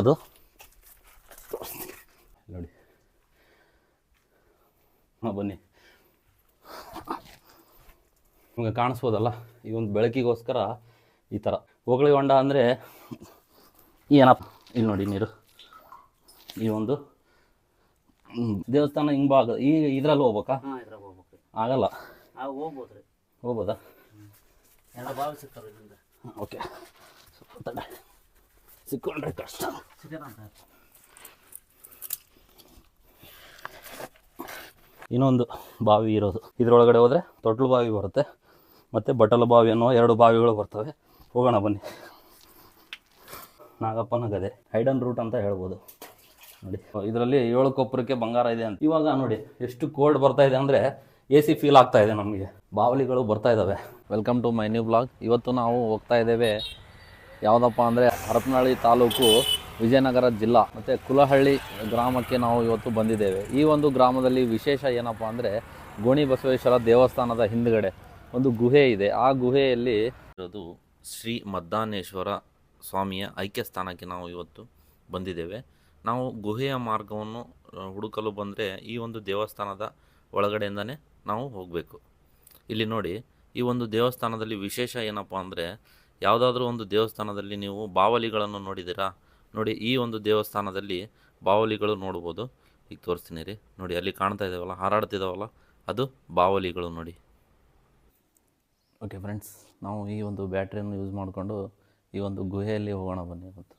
ಅದು? ನೋಡಿ. ಹಾಂ ಬನ್ನಿ. ನಿಮಗೆ ಕಾಣಿಸ್ಬೋದಲ್ಲ? ಈ ಒಂದು ಬೆಳಕಿಗೋಸ್ಕರ ಈ ಥರ. ಹೊಗಳಿ ಹೊಂಡ ಅಂದರೆ ಏನಪ್ಪ? ಇಲ್ಲಿ ನೋಡಿ ನೀರು. ಈ ಒಂದು ದೇವಸ್ಥಾನ ಹಿಂಗೆ ಬಾಗ ಈ ಇದ್ರಲ್ಲಿ ಹೋಗ್ಬೇಕಾ? ಹಾಂ ಇದ್ರಾಗ ಹೋಗ್ಬೇಕು. ಆಗಲ್ಲ. ಆ ಹೋಗ್ಬೋದು ಓಕೆ. ಸಿಕ್ಕೊಂಡ್ರೆ ಕಷ್ಟ ಇನ್ನೊಂದು ಬಾವಿ ಇರೋದು. ಇದರೊಳಗಡೆ ಹೋದರೆ ತೊಟ್ಲು ಬಾವಿ ಬರುತ್ತೆ. ಮತ್ತು ಬಟಲು ಬಾವಿ ಅನ್ನೋ ಎರಡು ಬಾವಿಗಳು ಬರ್ತವೆ. ಹೋಗೋಣ ಬನ್ನಿ. ನಾಗಪ್ಪನ ಗದೆ. ಹೈಡನ್ ರೂಟ್ ಅಂತ ಹೇಳ್ಬೋದು. ನೋಡಿ. ಇದರಲ್ಲಿ ಏಳು ಕೊಪ್ಪರಕ್ಕೆ ಬಂಗಾರ ಇದೆ ಅಂತ. ಇವಾಗ ನೋಡಿ, ಎಷ್ಟು ಕೋಲ್ಡ್ ಬರ್ತಾ ಇದೆ ಅಂದರೆ ಎ ಸಿ ಫೀಲ್ ಆಗ್ತಾ ಇದೆ ನಮಗೆ. ಬಾವಲಿಗಳು ಬರ್ತಾ ಇದ್ದಾವೆ welcome to my new blog ಇವತ್ತು ನಾವು ಹೋಗ್ತಾ ಇದ್ದೇವೆ ಯಾವುದಪ್ಪ ಅಂದರೆ ಹರಪನಹಳ್ಳಿ ತಾಲೂಕು ವಿಜಯನಗರ ಜಿಲ್ಲಾ ಮತ್ತು ಕುಲಹಳ್ಳಿ ಗ್ರಾಮಕ್ಕೆ ನಾವು ಇವತ್ತು ಬಂದಿದ್ದೇವೆ. ಈ ಒಂದು ಗ್ರಾಮದಲ್ಲಿ ವಿಶೇಷ ಏನಪ್ಪ ಅಂದರೆ ಗೋಣಿ ಬಸವೇಶ್ವರ ದೇವಸ್ಥಾನದ ಹಿಂದ್ಗಡೆ ಒಂದು ಗುಹೆ ಇದೆ. ಆ ಗುಹೆಯಲ್ಲಿ ಇರೋದು ಶ್ರೀ ಮದ್ದಾನೇಶ್ವರ ಸ್ವಾಮಿಯ ಐಕ್ಯ ಸ್ಥಾನಕ್ಕೆ ನಾವು ಇವತ್ತು ಬಂದಿದ್ದೇವೆ. ನಾವು ಗುಹೆಯ ಮಾರ್ಗವನ್ನು ಹುಡುಕಲು ಬಂದರೆ ಈ ಒಂದು ದೇವಸ್ಥಾನದ ಒಳಗಡೆಯಿಂದನೇ ನಾವು ಹೋಗಬೇಕು. ಇಲ್ಲಿ ನೋಡಿ, ಈ ಒಂದು ದೇವಸ್ಥಾನದಲ್ಲಿ ವಿಶೇಷ ಏನಪ್ಪ ಅಂದರೆ ಯಾವುದಾದ್ರೂ ಒಂದು ದೇವಸ್ಥಾನದಲ್ಲಿ ನೀವು ಬಾವಲಿಗಳನ್ನು ನೋಡಿದ್ದೀರಾ? ನೋಡಿ, ಈ ಒಂದು ದೇವಸ್ಥಾನದಲ್ಲಿ ಬಾವಲಿಗಳು ನೋಡ್ಬೋದು. ಈಗ ತೋರಿಸ್ತೀನಿ ರೀ. ನೋಡಿ, ಅಲ್ಲಿ ಕಾಣ್ತಾ ಇದ್ದಾವಲ್ಲ ಹಾರಾಡ್ತಿದ್ದಾವಲ್ಲ ಅದು ಬಾವಲಿಗಳು ನೋಡಿ. ಓಕೆ ಫ್ರೆಂಡ್ಸ್ ನಾವು ಈ ಒಂದು ಬ್ಯಾಟ್ರಿಯನ್ನು ಯೂಸ್ ಮಾಡಿಕೊಂಡು ಈ ಒಂದು ಗುಹೆಯಲ್ಲಿ ಹೋಗೋಣ ಬನ್ನಿ ಇವತ್ತು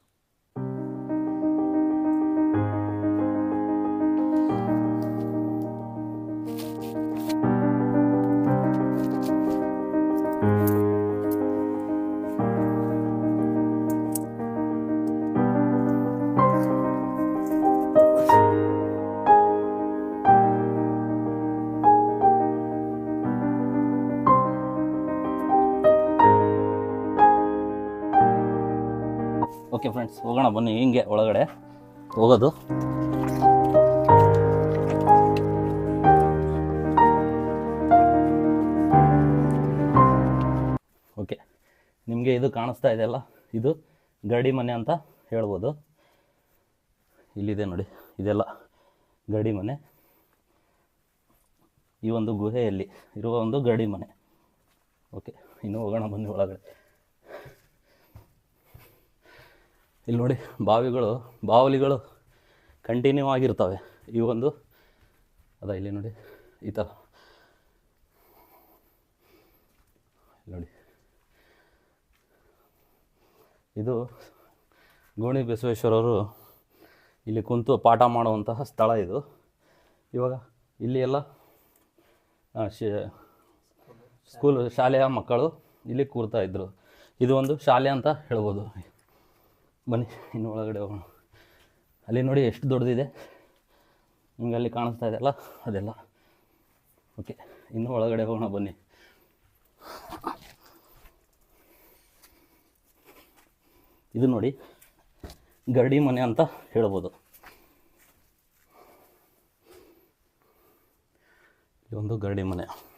ಹೋಗೋಣ, ಬನ್ನಿ ಹಿಂಗೆ ಒಳಗಡೆ. ಹೋಗೋದು. ಓಕೆ. ನಿಮಗೆ ಇದು ಕಾಣಿಸ್ತಾ ಇದೆಯಲ್ಲ ಇದು ಗಡಿ ಮನೆ ಅಂತ ಹೇಳ್ಬೋದು. ಇಲ್ಲಿದೆ ನೋಡಿ, ಇದೆಲ್ಲ ಗಡಿ ಮನೆ. ಈ ಒಂದು ಗುಹೆಯಲ್ಲಿ ಇರುವ ಒಂದು ಗಡಿ ಮನೆ. ಓಕೆ, ಇನ್ನು ಹೋಗೋಣ, ಬನ್ನಿ ಒಳಗಡೆ. ಇಲ್ಲಿ ನೋಡಿ ಬಾವಿಗಳು, ಬಾವಲಿಗಳು ಕಂಟಿನ್ಯೂ ಆಗಿರ್ತವೆ. ಈ ಒಂದು, ಅದ ಇಲ್ಲಿ ನೋಡಿ, ಈ ಥರ ನೋಡಿ. ಇದು ಗೋಣಿ ಬಸವೇಶ್ವರವರು ಇಲ್ಲಿ ಕುಂತು ಪಾಠ ಮಾಡುವಂತಹ ಸ್ಥಳ ಇದು. ಇವಾಗ ಇಲ್ಲಿ ಎಲ್ಲ ಸ್ಕೂಲ್ ಶಾಲೆಯ ಮಕ್ಕಳು ಇಲ್ಲಿ ಕೂರ್ತಾ ಇದ್ದರು ಇದು ಒಂದು ಶಾಲೆ ಅಂತ ಹೇಳ್ಬೋದು. ಬನ್ನಿ, ಇನ್ನು ಒಳಗಡೆ ಹೋಗೋಣ. ಅಲ್ಲಿ ನೋಡಿ ಎಷ್ಟು ದೊಡ್ಡದಿದೆ. ನಿಮಗೆ ಅಲ್ಲಿ ಕಾಣಿಸ್ತಾ ಇದೆಯಲ್ಲ ಅದೆಲ್ಲ. ಓಕೆ ಇನ್ನು ಒಳಗಡೆ ಹೋಗೋಣ ಬನ್ನಿ. ಇದು ನೋಡಿ, ಗರಡಿ ಮನೆ ಅಂತ ಹೇಳ್ಬೋದು. ಇದೊಂದು ಗರಡಿ ಮನೆ.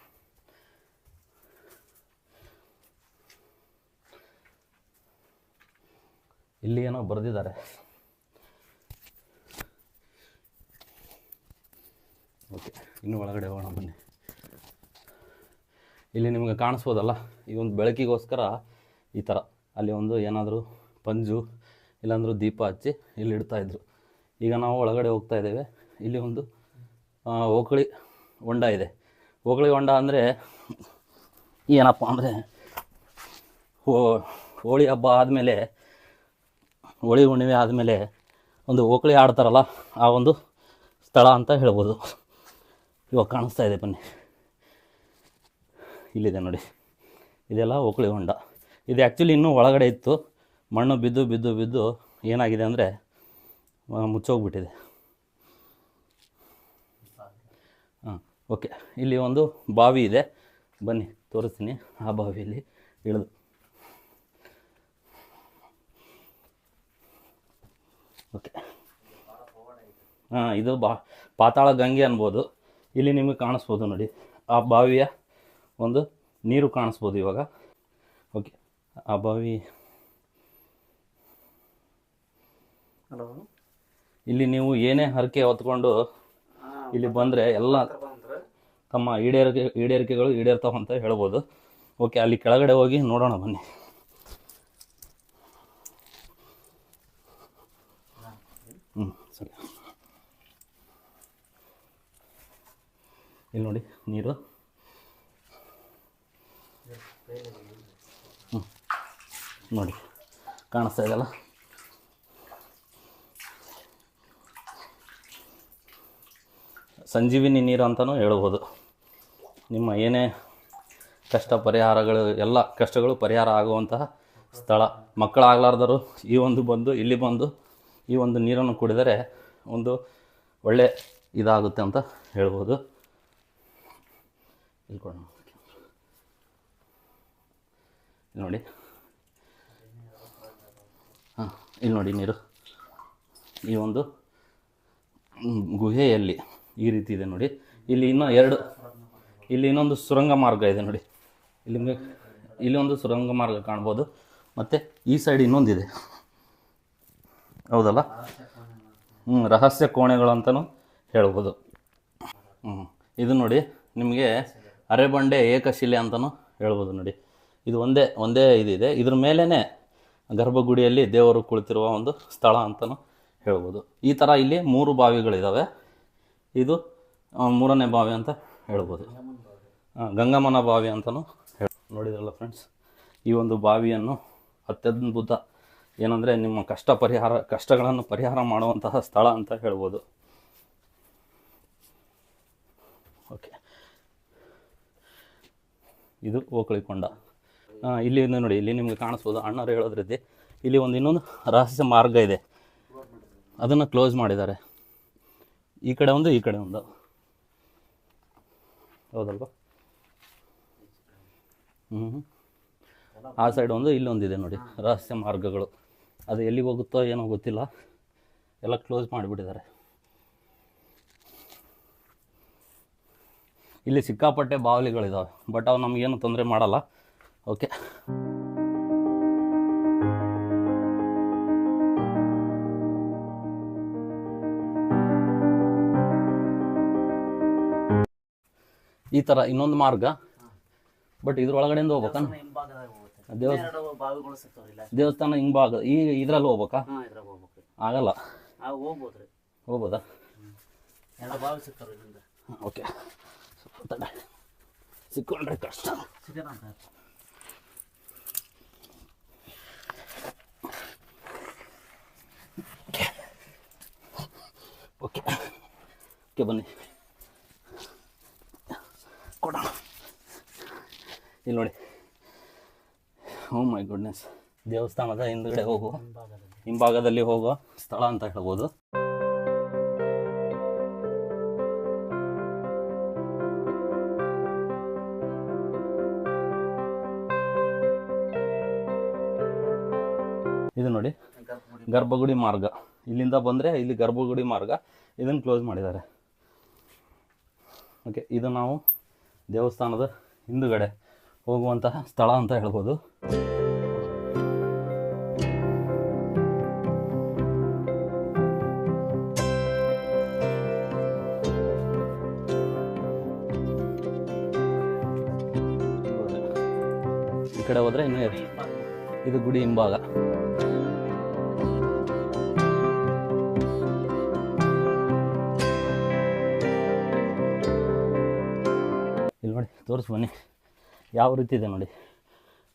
ಇಲ್ಲಿ ಏನೋ ಬರೆದಿದ್ದಾರೆ. ಓಕೆ, ಇನ್ನು ಒಳಗಡೆ ಹೋಗೋಣ ಬನ್ನಿ. ಇಲ್ಲಿ ನಿಮಗೆ ಕಾಣಿಸ್ಬೋದಲ್ಲ, ಈ ಒಂದು ಬೆಳಕಿಗೋಸ್ಕರ ಈ ಥರ. ಅಲ್ಲಿ ಒಂದು ಏನಾದರೂ ಪಂಜು, ಇಲ್ಲಾಂದರೂ ದೀಪ ಹಚ್ಚಿ ಇಲ್ಲಿ ಇಡ್ತಾಯಿದ್ರು ಈಗ ನಾವು ಒಳಗಡೆ ಹೋಗ್ತಾ ಇದ್ದೇವೆ. ಇಲ್ಲಿ ಒಂದು ಓಕಳಿ ಹೊಂಡ ಇದೆ. ಓಕಳಿ ಹೊಂಡ ಅಂದರೆ ಏನಪ್ಪ ಅಂದರೆ ಹೋಳಿ ಹಬ್ಬ ಆದಮೇಲೆ ಹೋಳಿ ಹುಣ್ಣಿಮೆ ಆದಮೇಲೆ ಒಂದು ಓಕಳಿ ಆಡ್ತಾರಲ್ಲ, ಆ ಒಂದು ಸ್ಥಳ ಅಂತ ಹೇಳ್ಬೋದು. ಇವಾಗ ಕಾಣಿಸ್ತಾ ಇದೆ ಬನ್ನಿ. ಇಲ್ಲಿದೆ ನೋಡಿ. ಇದೆಲ್ಲ ಓಕಳಿ ಹೊಂಡ. ಇದು ಆ್ಯಕ್ಚುಲಿ ಇನ್ನೂ ಒಳಗಡೆ ಇತ್ತು. ಮಣ್ಣು ಬಿದ್ದು ಬಿದ್ದು ಬಿದ್ದು ಏನಾಗಿದೆ ಅಂದರೆ ಮುಚ್ಚೋಗ್ಬಿಟ್ಟಿದೆ. ಹಾಂ, ಓಕೆ. ಇಲ್ಲಿ ಒಂದು ಬಾವಿ ಇದೆ. ಬನ್ನಿ, ತೋರಿಸ್ತೀನಿ. ಆ ಬಾವಿಯಲ್ಲಿ ಇಳಿದು. ಓಕೆ ಹಾಂ ಇದು ಬಾ ಪಾತಾಳ ಗಂಗೆ ಅನ್ಬೋದು. ಇಲ್ಲಿ ನಿಮಗೆ ಕಾಣಿಸ್ಬೋದು ನೋಡಿ. ಆ ಬಾವಿಯ ಒಂದು ನೀರು ಕಾಣಿಸ್ಬೋದು ಇವಾಗ. ಓಕೆ ಆ ಬಾವಿ. ಹಲೋ ಇಲ್ಲಿ ನೀವು ಏನೇ ಹರಕೆ ಹೊತ್ಕೊಂಡು ಇಲ್ಲಿ ಬಂದರೆ ಎಲ್ಲ ತಮ್ಮ ಈಡೇರಿಕೆ ಈಡೇರಿಕೆಗಳು ಈಡೇರ್ತಾವಂತ ಹೇಳ್ಬೋದು. ಓಕೆ ಅಲ್ಲಿ ಕೆಳಗಡೆ ಹೋಗಿ ನೋಡೋಣ ಬನ್ನಿ. ಸರಿ. ಇಲ್ಲಿ ನೋಡಿ, ನೀರು. ಹ್ಞೂ ನೋಡಿ, ಕಾಣಿಸ್ತಾ ಇದೆಯಲ್ಲ? ಸಂಜೀವಿನಿ ನೀರು ಅಂತಲೂ ಹೇಳ್ಬೋದು. ನಿಮ್ಮ ಏನೇ ಕಷ್ಟ ಪರಿಹಾರಗಳು, ಎಲ್ಲ ಕಷ್ಟಗಳು ಪರಿಹಾರ ಆಗುವಂತಹ ಸ್ಥಳ. ಮಕ್ಕಳಾಗಲಾರ್ದರು ಈ ಒಂದು ಬಂದು, ಇಲ್ಲಿ ಬಂದು ಈ ಒಂದು ನೀರನ್ನು ಕುಡಿದರೆ ಒಂದು ಒಳ್ಳೆ ಇದಾಗುತ್ತೆ ಅಂತ ಹೇಳ್ಬೋದು. ಇಲ್ಲಿ ನೋಡಿ. ಹಾಂ, ಇಲ್ಲಿ ನೋಡಿ ನೀರು. ಈ ಒಂದು ಗುಹೆಯಲ್ಲಿ ಈ ರೀತಿ ಇದೆ ನೋಡಿ. ಇಲ್ಲಿ ಇನ್ನೂ ಎರಡು, ಇಲ್ಲಿ ಇನ್ನೊಂದು ಸುರಂಗ ಮಾರ್ಗ ಇದೆ ನೋಡಿ. ಇಲ್ಲಿ ಇಲ್ಲಿ ಒಂದು ಸುರಂಗ ಮಾರ್ಗ ಕಾಣ್ಬೋದು. ಮತ್ತು ಈ ಸೈಡ್ ಇನ್ನೊಂದಿದೆ. ಹೌದಲ್ಲ? ಹ್ಞೂ ರಹಸ್ಯ ಕೋಣೆಗಳು ಅಂತಲೂ ಹೇಳ್ಬೋದು. ಹ್ಞೂ ಇದು ನೋಡಿ, ನಿಮಗೆ ಅರೆಬಂಡೆ ಏಕಶಿಲೆ ಅಂತಲೂ ಹೇಳ್ಬೋದು ನೋಡಿ. ಇದು ಒಂದೇ ಒಂದೇ ಇದಿದೆ. ಇದ್ರ ಮೇಲೇ ಗರ್ಭಗುಡಿಯಲ್ಲಿ ದೇವರು ಕುಳಿತಿರುವ ಒಂದು ಸ್ಥಳ ಅಂತಲೂ ಹೇಳ್ಬೋದು. ಈ ಥರ ಇಲ್ಲಿ ಮೂರು ಬಾವಿಗಳಿದ್ದಾವೆ ಇದು ಮೂರನೇ ಬಾವಿ ಅಂತ ಹೇಳ್ಬೋದು. ಗಂಗಮ್ಮನ ಬಾವಿ ಅಂತಲೂ ಹೇಳ ನೋಡಿದ್ರಲ್ಲ ಫ್ರೆಂಡ್ಸ್ ಈ ಒಂದು ಬಾವಿಯನ್ನು ಅತ್ಯದ್ಭುತ ಏನಂದರೆ ನಿಮ್ಮ ಕಷ್ಟ ಪರಿಹಾರ, ಕಷ್ಟಗಳನ್ನು ಪರಿಹಾರ ಮಾಡುವಂತಹ ಸ್ಥಳ ಅಂತ ಹೇಳ್ಬೋದು. ಓಕೆ. ಇದು ಓಕಳಿಕೊಂಡ ಇಲ್ಲಿ ನೋಡಿ, ಇಲ್ಲಿ ನಿಮಗೆ ಕಾಣಿಸ್ಬೋದು. ಅಣ್ಣರು ಹೇಳೋದ್ರದ್ದು ಇಲ್ಲಿ ಒಂದು ಇನ್ನೊಂದು ರಹಸ್ಯ ಮಾರ್ಗ ಇದೆ. ಅದನ್ನು ಕ್ಲೋಸ್ ಮಾಡಿದ್ದಾರೆ. ಈ ಕಡೆ ಒಂದು, ಈ ಕಡೆ ಒಂದು. ಹೌದಲ್ವಾ? ಹ್ಞೂ ಆ ಸೈಡ್ ಒಂದು ಇಲ್ಲೊಂದಿದೆ ನೋಡಿ, ರಹಸ್ಯ ಮಾರ್ಗಗಳು. ಅದು ಎಲ್ಲಿಗೆ ಹೋಗುತ್ತೋ ಏನೋ ಗೊತ್ತಿಲ್ಲ. ಎಲ್ಲ ಕ್ಲೋಸ್ ಮಾಡಿಬಿಟ್ಟಿದ್ದಾರೆ. ಇಲ್ಲಿ ಸಿಕ್ಕಾಪಟ್ಟೆ ಬಾವಲಿಗಳಿದ್ದಾವೆ ಬಟ್ ಅವು ನಮಗೇನು ತೊಂದರೆ ಮಾಡಲ್ಲ. ಓಕೆ ಈ ಥರ ಇನ್ನೊಂದು ಮಾರ್ಗ ಬಟ್ ಇದ್ರೊಳಗಡೆಯಿಂದ ಹೋಗ್ಬೇಕಾ. ಹಿಂಗ್ ಬಾಗ ಎರಡು ಬಾವಿಗಳು ಸಿಗ್ತಾವ್ರಿಲ್ಲ ದೇವಸ್ಥಾನ ಹಿಂಭಾಗ ಈ ಇದ್ರಲ್ಲಿ ಹೋಗ್ಬೇಕಾ? ಹಾಂ ಇದ್ರಾಗ ಹೋಗ್ಬೇಕು. ಆಗಲ್ಲ. ಆ ಹೋಗ್ಬೋದ್ರಿ ಹೋಗ್ಬೋದಾ? ಎರಡು ಬಾವಿ ಸಿಗ್ತಾವ್ರಿ ಇಲ್ಲಿಂದ ಓಕೆ. ಸಿಕ್ಕೊಂಡ್ರೆ ಕಷ್ಟ. ಸಿಗೋಣ ಅಂತ. ಓಕೆ. ಓಕೆ ಬನ್ನಿ. ಕೊಡೋಣ. ಇಲ್ಲಿ ನೋಡಿ. ಓ ಮೈ ಗುಡ್ನೆಸ್ ದೇವಸ್ಥಾನದ ಹಿಂದ್ಗಡೆ ಹೋಗುವ. ಹಿಂಭಾಗದಲ್ಲಿ. ಹೋಗುವ ಸ್ಥಳ ಅಂತ ಹೇಳ್ಬೋದು. ಇದು ನೋಡಿ. ಗರ್ಭಗುಡಿ ಮಾರ್ಗ. ಇಲ್ಲಿಂದ ಬಂದರೆ ಇಲ್ಲಿ ಗರ್ಭಗುಡಿ ಮಾರ್ಗ. ಇದನ್ನು ಕ್ಲೋಸ್ ಮಾಡಿದ್ದಾರೆ. ಓಕೆ ಇದು ನಾವು ದೇವಸ್ಥಾನದ ಹಿಂದುಗಡೆ. ಹೋಗುವಂತಹ ಸ್ಥಳ ಅಂತ ಹೇಳ್ಬೋದು ಈ ಕಡೆ ಹೋದ್ರೆ ಇನ್ನೂ ಇದೆ. ಗುಡಿ ಹಿಂಭಾಗ ಇಲ್ಲಿ ನೋಡಿ, ತೋರಿಸಿ ಬನ್ನಿ ಯಾವ ರೀತಿ ಇದೆ ನೋಡಿ.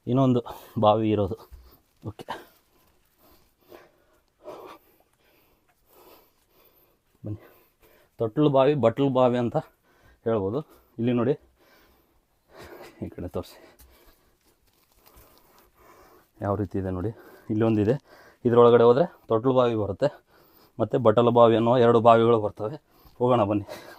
ಇನ್ನೊಂದು ಬಾವಿ ಇರೋದು. ಓಕೆ ಬನ್ನಿ. ತೊಟ್ಲು ಬಾವಿ, ಬಟ್ಲು ಬಾವಿ ಅಂತ ಹೇಳ್ಬೋದು. ಇಲ್ಲಿ ನೋಡಿ. ಈ ಕಡೆ ತೋರಿಸಿ. ಯಾವ ರೀತಿ ಇದೆ ನೋಡಿ. ಇಲ್ಲೊಂದಿದೆ ಇದರೊಳಗಡೆ ಹೋದರೆ ತೊಟ್ಲು ಬಾವಿ ಬರುತ್ತೆ. ಮತ್ತು ಬಟಲು ಬಾವಿ ಅನ್ನೋ ಎರಡು ಬಾವಿಗಳು ಬರ್ತವೆ. ಹೋಗೋಣ ಬನ್ನಿ.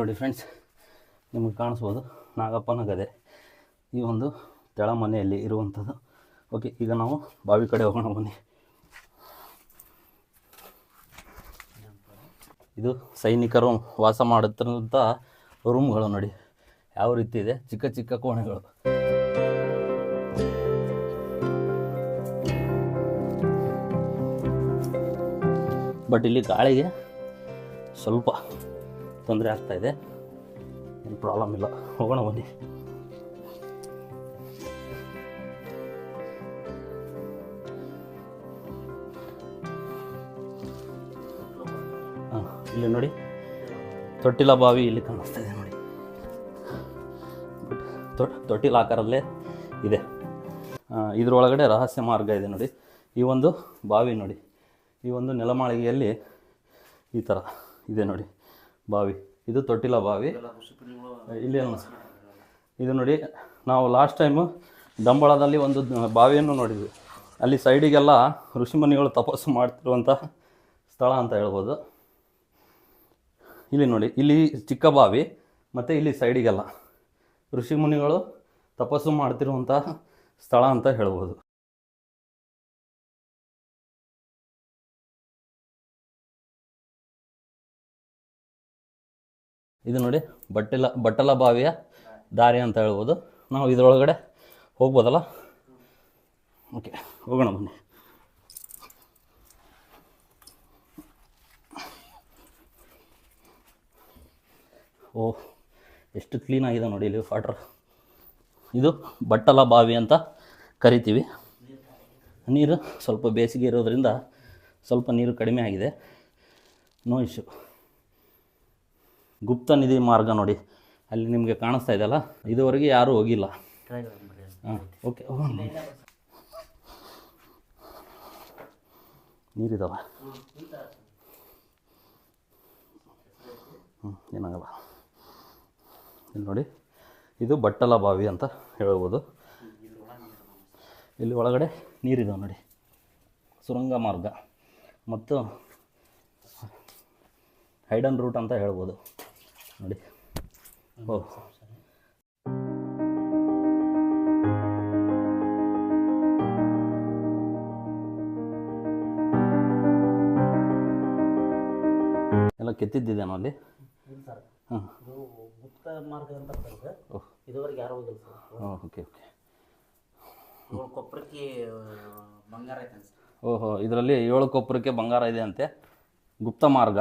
ನೋಡಿ ಫ್ರೆಂಡ್ಸ್ ನಿಮಗೆ ಕಾಣಿಸ್ಬೋದು ನಾಗಪ್ಪನ ಗದೆ. ಈ ಒಂದು ತೆಳ ಮನೆಯಲ್ಲಿ ಇರುವಂಥದ್ದು. ಓಕೆ ಈಗ ನಾವು ಬಾವಿ ಕಡೆ ಹೋಗೋಣ ಬನ್ನಿ. ಇದು ಸೈನಿಕರು ವಾಸ ಮಾಡುತ್ತಿರುವಂಥ ರೂಮ್ಗಳು ನೋಡಿ. ಯಾವ ರೀತಿ ಇದೆ? ಚಿಕ್ಕ ಚಿಕ್ಕ ಕೋಣೆಗಳು. ಬಟ್ ಇಲ್ಲಿ ಗಾಳಿಗೆ ಸ್ವಲ್ಪ ತೊಂದರೆ ಆಗ್ತಾ ಇದೆ. ಏನು ಪ್ರಾಬ್ಲಮ್ ಇಲ್ಲ. ಹೋಗೋಣ ಬನ್ನಿ. ಹಾಂ, ಇಲ್ಲಿ ನೋಡಿ. ತೊಟ್ಟಿಲ ಬಾವಿ ಇಲ್ಲಿ ಕಾಣಿಸ್ತಾ ಇದೆ ನೋಡಿ. ತೊಟ್ಟಿಲ ಆಕಾರಲ್ಲೇ ಇದೆ. ಇದ್ರೊಳಗಡೆ ರಹಸ್ಯ ಮಾರ್ಗ ಇದೆ ನೋಡಿ. ಈ ಒಂದು ಬಾವಿ ನೋಡಿ. ಈ ಒಂದು ನೆಲಮಾಳಿಗೆಯಲ್ಲಿ ಈ ಥರ ಇದೆ ನೋಡಿ. ಬಾವಿ. ಇದು ತೊಟ್ಟಿಲ ಬಾವಿ. ಇಲ್ಲಿ ಅಲ್ಲ. ಇದು ನೋಡಿ ನಾವು ಲಾಸ್ಟ್ ಟೈಮು ದಂಬಳದಲ್ಲಿ ಒಂದು ಬಾವಿಯನ್ನು ನೋಡಿದ್ವಿ. ಅಲ್ಲಿ ಸೈಡಿಗೆಲ್ಲ ಋಷಿಮುನಿಗಳು ತಪಸ್ಸು ಮಾಡ್ತಿರುವಂಥ ಸ್ಥಳ ಅಂತ ಹೇಳ್ಬೋದು. ಇಲ್ಲಿ ನೋಡಿ ಇಲ್ಲಿ ಚಿಕ್ಕ ಬಾವಿ ಮತ್ತು ಇಲ್ಲಿ ಸೈಡಿಗೆಲ್ಲ ಋಷಿಮುನಿಗಳು ತಪಸ್ಸು ಮಾಡ್ತಿರುವಂಥ ಸ್ಥಳ ಅಂತ ಹೇಳ್ಬೋದು. ಇದು ನೋಡಿ ಬಟ್ಟೆಲ ಬಟ್ಟಲ ಬಾವಿಯ ದಾರಿ ಅಂತ ಹೇಳ್ಬೋದು. ನಾವು ಇದರೊಳಗಡೆ ಹೋಗ್ಬೋದಲ್ಲ? ಓಕೆ ಹೋಗೋಣ ಬನ್ನಿ. ಓ, ಎಷ್ಟು ಕ್ಲೀನ್ ಆಗಿದೆ ನೋಡಿ ಇಲ್ಲಿ ವಾಟರ್ ಇದು ಬಟ್ಟಲ ಬಾವಿ ಅಂತ ಕರಿತೀವಿ. ನೀರು ಸ್ವಲ್ಪ ಬೇಸಿಗೆ ಇರೋದ್ರಿಂದ ಸ್ವಲ್ಪ ನೀರು ಕಡಿಮೆ ಆಗಿದೆ. ನೋ ಇಶ್ಯೂ ಗುಪ್ತ ನಿಧಿ ಮಾರ್ಗ ನೋಡಿ. ಅಲ್ಲಿ ನಿಮಗೆ ಕಾಣಿಸ್ತಾ ಇದೆಯಲ್ಲ ಇದುವರೆಗೆ ಯಾರೂ ಹೋಗಿಲ್ಲ. ಹಾಂ, ಓಕೆ ನೀರಿದಾವ? ಹ್ಞೂ ಏನಾಗಲ್ಲ. ಇಲ್ಲಿ ನೋಡಿ, ಇದು ಬಟ್ಟಲ ಬಾವಿ ಅಂತ ಹೇಳ್ಬೋದು. ಇಲ್ಲಿ ಒಳಗಡೆ ನೀರಿದಾವೆ ನೋಡಿ. ಸುರಂಗ ಮಾರ್ಗ. ಮತ್ತು ಹೈಡನ್ ರೂಟ್ ಅಂತ ಹೇಳ್ಬೋದು. ನೋಡಿ. ಓ. ಎಲ್ಲ ಕೆತ್ತಿದ್ದೇನೋ ಅಲ್ಲಿ ಸರ್. ಹಾಂ ಗುಪ್ತ ಮಾರ್ಗ ಅಂತ ಬರ್ತದೆ ಇದುವರೆಗೆ ಯಾರು ಹೋಗಿಲ್ಲ ಸರ್. Okay okay. ಇವ್ರ ಕೊಪ್ಪರಕ್ಕೆ ಬಂಗಾರ ಐತೆ ಓಹೋ ಇದರಲ್ಲಿ ಏಳು ಕೊಪ್ಪರಕ್ಕೆ ಬಂಗಾರ ಇದೆ ಅಂತೆ. ಗುಪ್ತ ಮಾರ್ಗ.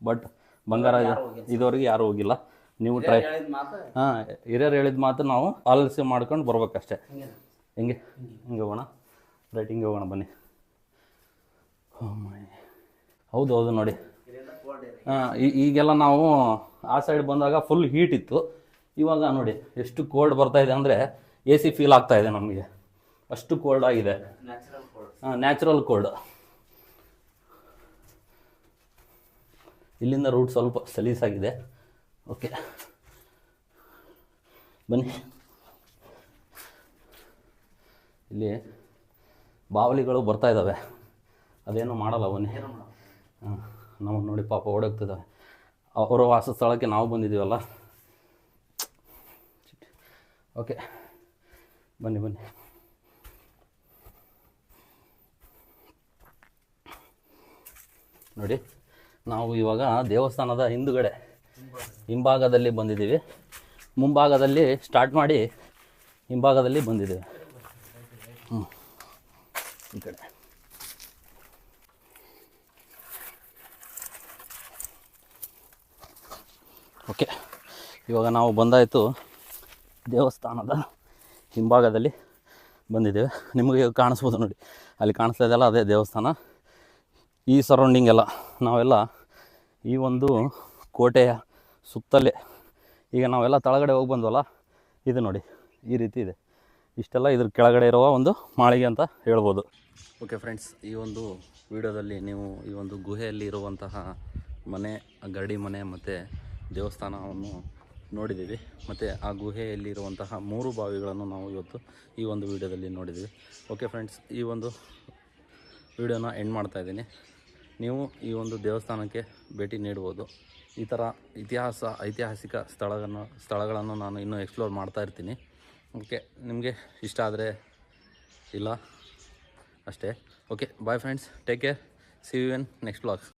ಬಟ್ ಬಂಗಾರ ಇದೆ. ಇದುವರೆಗೆ ಯಾರು ಹೋಗಿಲ್ಲ. ನೀವು ಟ್ರೈ ಹಾಂ ಹಿರಿಯರು ಹೇಳಿದ ಮಾತು ನಾವು ಆಲಸ್ಯ ಮಾಡ್ಕೊಂಡು ಬರ್ಬೇಕಷ್ಟೇ. ಹಿಂಗೆ? ಹೆಂಗೆ? ಹಿಂಗೆ? ಹೋಗೋಣ. ರೈಟ್ ಹಿಂಗೆ ಹೋಗೋಣ ಬನ್ನಿ. ಹೌದು ಹೌದು ನೋಡಿ. ಹಾಂ ಈಗೆಲ್ಲ ನಾವು ಆ ಸೈಡ್ ಬಂದಾಗ ಫುಲ್ ಹೀಟ್ ಇತ್ತು. ಇವಾಗ ನೋಡಿ ಎಷ್ಟು ಕೋಲ್ಡ್ ಬರ್ತಾ ಇದೆ ಅಂದರೆ ಎ ಸಿ ಫೀಲ್ ಆಗ್ತಾ ಇದೆ ನಮಗೆ. ಅಷ್ಟು ಕೋಲ್ಡ್ ಆಗಿದೆ. ಹಾಂ ನ್ಯಾಚುರಲ್ ಕೋಲ್ಡ್ ಇಲ್ಲಿಂದ ರೂಟ್ ಸ್ವಲ್ಪ ಸಲೀಸಾಗಿದೆ ಓಕೆ ಬನ್ನಿ. ಇಲ್ಲಿ ಬಾವಲಿಗಳು ಬರ್ತಾ ಇದ್ದಾವೆ ಅದೇನು ಮಾಡಲ್ಲ ಬನ್ನಿ. ಹಾಂ ನೋಡಿ ಪಾಪ ಓಡೋಗ್ತಿದ್ದಾವೆ ಅವರ ವಾಸ ಸ್ಥಳಕ್ಕೆ ನಾವು ಬಂದಿದ್ದೀವಲ್ಲ. ಓಕೆ ಬನ್ನಿ ಬನ್ನಿ. ನೋಡಿ. ನಾವು ಇವಾಗ ದೇವಸ್ಥಾನದ ಹಿಂದುಗಡೆ ಹಿಂಭಾಗದಲ್ಲಿ ಬಂದಿದ್ದೀವಿ. ಮುಂಭಾಗದಲ್ಲಿ ಸ್ಟಾರ್ಟ್ ಮಾಡಿ ಹಿಂಭಾಗದಲ್ಲಿ ಬಂದಿದ್ದೀವಿ. ಹ್ಞೂ ಈ ಕಡೆ. ಓಕೆ ಇವಾಗ ನಾವು ಬಂದಾಯಿತು ದೇವಸ್ಥಾನದ ಹಿಂಭಾಗದಲ್ಲಿ ಬಂದಿದ್ದೇವೆ. ನಿಮಗೆ ಕಾಣಿಸ್ಬೋದು ನೋಡಿ. ಅಲ್ಲಿ ಕಾಣಿಸ್ತಾ ಇದೆಯಲ್ಲ, ಅದೇ ದೇವಸ್ಥಾನ. ಈ ಸರೌಂಡಿಂಗ್ ಎಲ್ಲ. ನಾವೆಲ್ಲ ಈ ಒಂದು ಕೋಟೆಯ ಸುತ್ತಲೇ, ಈಗ ನಾವೆಲ್ಲ ತಳಗಡೆ ಹೋಗಿ ಬಂದ್ವಲ್ಲ, ಇದು ನೋಡಿ, ಈ ರೀತಿ ಇದೆ. ಇಷ್ಟೆಲ್ಲ ಇದ್ರ ಕೆಳಗಡೆ ಇರುವ ಒಂದು ಮಾಳಿಗೆ ಅಂತ ಹೇಳ್ಬೋದು. ಓಕೆ ಫ್ರೆಂಡ್ಸ್ ಈ ಒಂದು ವಿಡಿಯೋದಲ್ಲಿ ನೀವು ಈ ಒಂದು ಗುಹೆಯಲ್ಲಿ ಇರುವಂತಹ ಮನೆ, ಗರಡಿ ಮನೆ ಮತ್ತು ದೇವಸ್ಥಾನವನ್ನು ನೋಡಿದ್ದೀವಿ. ಮತ್ತು ಆ ಗುಹೆಯಲ್ಲಿ ಇರುವಂತಹ ಮೂರು ಬಾವಿಗಳನ್ನು ನಾವು ಇವತ್ತು ಈ ಒಂದು ವಿಡಿಯೋದಲ್ಲಿ ನೋಡಿದ್ದೀವಿ. ಓಕೆ ಫ್ರೆಂಡ್ಸ್ ಈ ಒಂದು ವಿಡಿಯೋನ ಎಂಡ್ ಮಾಡ್ತಾ ಇದ್ದೀನಿ. ನೀವು ಈ ಒಂದು ದೇವಸ್ಥಾನಕ್ಕೆ ಭೇಟಿ ನೀಡ್ಬೋದು. ಈ ಥರ ಇತಿಹಾಸ, ಐತಿಹಾಸಿಕ ಸ್ಥಳಗಳನ್ನು ಸ್ಥಳಗಳನ್ನು ನಾನು ಇನ್ನೂ ಎಕ್ಸ್ಪ್ಲೋರ್ ಮಾಡ್ತಾ ಇರ್ತೀನಿ. ಓಕೆ ನಿಮಗೆ ಇಷ್ಟ ಆದರೆ ಇಲ್ಲ ಅಷ್ಟೇ. Okay bye friends take care see you in next blog